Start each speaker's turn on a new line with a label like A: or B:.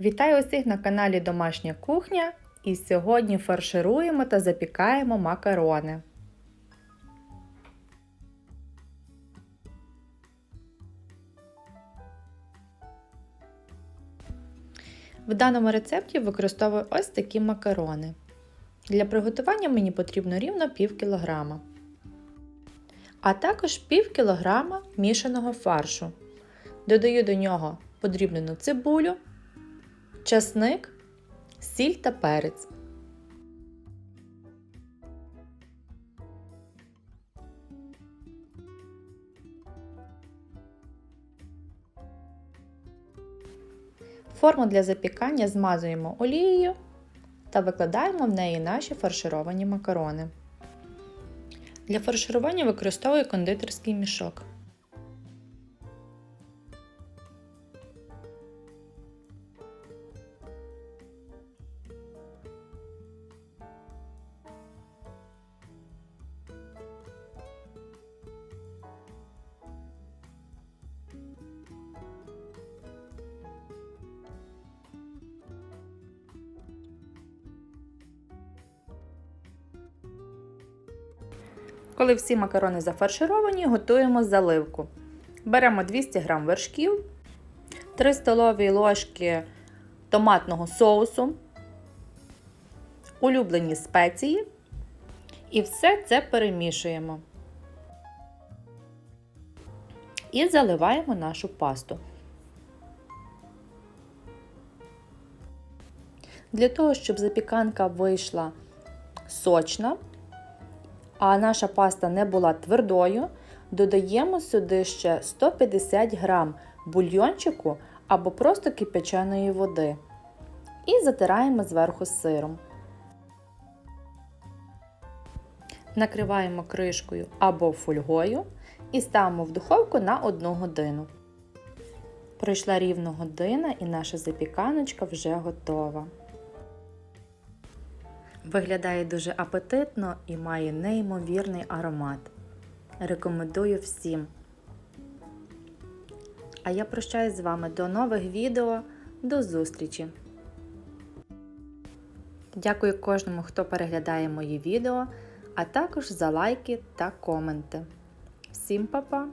A: Вітаю усіх на каналі Домашня кухня. І сьогодні фаршируємо та запікаємо макарони. В даному рецепті використовую ось такі макарони. Для приготування мені потрібно рівно пів кілограма, а також пів кілограма мішаного фаршу. Додаю до нього подрібнену цибулю, часник, сіль та перець. Форму для запікання змазуємо олією та викладаємо в неї наші фаршировані макарони. Для фарширування використовую кондитерський мішок. Коли всі макарони зафаршировані, готуємо заливку. Беремо 200 г вершків, 3 столові ложки томатного соусу, улюблені спеції і все це перемішуємо. І заливаємо нашу пасту. Для того, щоб запіканка вийшла сочна, а наша паста не була твердою, додаємо сюди ще 150 г бульйончику або просто кипяченої води. І затираємо зверху сиром. Накриваємо кришкою або фольгою і ставимо в духовку на 1 годину. Пройшла рівно година і наша запіканочка вже готова. Виглядає дуже апетитно і має неймовірний аромат. Рекомендую всім. А я прощаюсь з вами до нових відео. До зустрічі! Дякую кожному, хто переглядає мої відео, а також за лайки та коменти. Всім па-па!